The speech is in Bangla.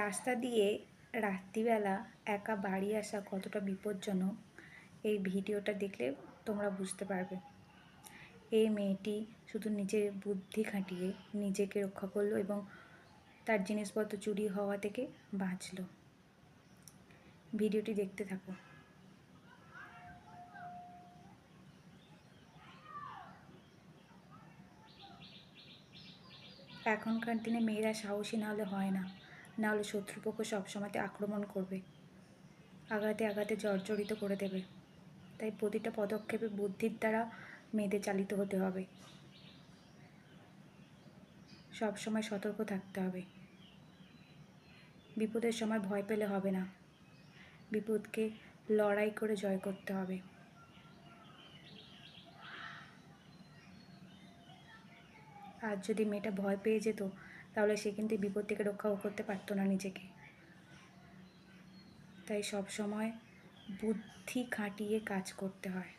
রাস্তা দিয়ে রাত্রিবেলা একা বাড়ি আসা কতটা বিপজ্জনক, এই ভিডিওটা দেখলে তোমরা বুঝতে পারবে। এই মেয়েটি শুধু নিজের বুদ্ধি খাটিয়ে নিজেকে রক্ষা করল এবং তার জিনিসপত্র চুরি হওয়া থেকে বাঁচলো। ভিডিওটি দেখতে থাকো। এখনকার দিনে মেয়েরা সাহসী না হলে হয় না। না হলে শত্রুপক্ষ সবসময়তে আক্রমণ করবে। আঘাতে আঘাতে জর্জরিত করে দেবে। তাই প্রতিটা পদক্ষেপে বুদ্ধির দ্বারা মেয়েদের চালিত হতে হবে। সব সময় সতর্ক থাকতে হবে। বিপদের সময় ভয় পেলে হবে না। বিপদকে লড়াই করে জয় করতে হবে। আর যদি মেয়েটা ভয় পেয়ে যেত তাহলে সে কিন্তু বিপদ থেকে রক্ষাও করতে পারতো না নিজেকে। তাই সব সময় বুদ্ধি খাটিয়ে কাজ করতে হয়।